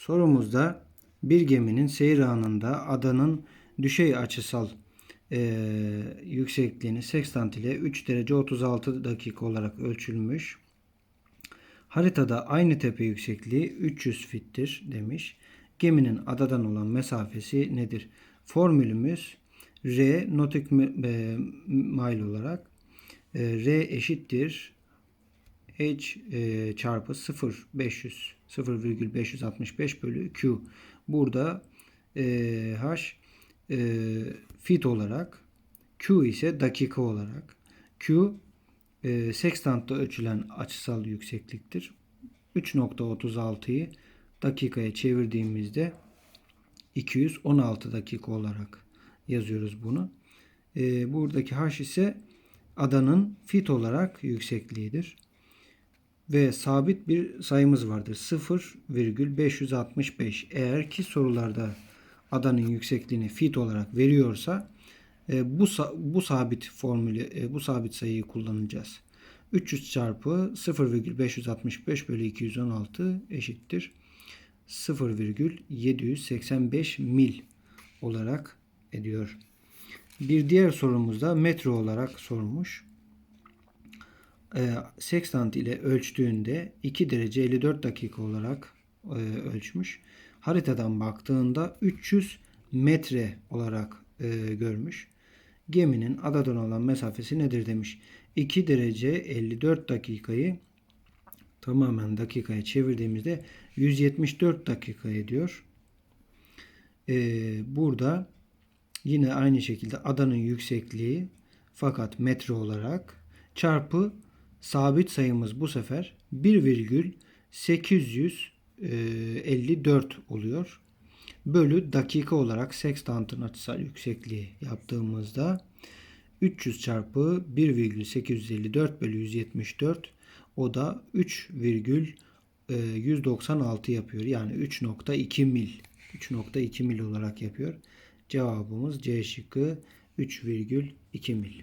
Sorumuzda bir geminin seyir anında adanın düşey açısal eee, yüksekliğini sekstant ile 3 derece 36 dakika olarak ölçülmüş. Haritada aynı tepe yüksekliği 300 fittir demiş. Geminin adadan olan mesafesi nedir? Formülümüz R notik mi- e, mile olarak e, R eşittir h e, çarpı 0 500 0,565 bölü q. Burada e, h e, fit olarak q ise dakika olarak q e, sekstantta ölçülen açısal yüksekliktir. 3.36'yı dakikaya çevirdiğimizde 216 dakika olarak yazıyoruz bunu. E, buradaki h ise adanın fit olarak yüksekliğidir. Ve sabit bir sayımız vardır. 0,565. Eğer ki sorularda adanın yüksekliğini fit olarak veriyorsa e, bu bu sabit formülü e, bu sabit sayıyı kullanacağız. 300 çarpı 0,565 bölü 216 eşittir 0,785 mil olarak ediyor. Bir diğer sorumuzda metre olarak sormuş. E, sekstant ile ölçtüğünde 2 derece 54 dakika olarak e, ölçmüş. Haritadan baktığında 300 metre olarak e, görmüş. Geminin adadan olan mesafesi nedir demiş. 2 derece 54 dakikayı tamamen dakikaya çevirdiğimizde 174 dakika ediyor. E, burada yine aynı şekilde adanın yüksekliği fakat metre olarak çarpı sabit sayımız bu sefer 1,854 oluyor. Bölü dakika olarak sekstantın açısal yüksekliği yaptığımızda 300 çarpı 1,854 bölü 174 o da 3,196 yapıyor. Yani 3.2 mil. 3.2 mil olarak yapıyor. Cevabımız C şıkkı 3,2 mil.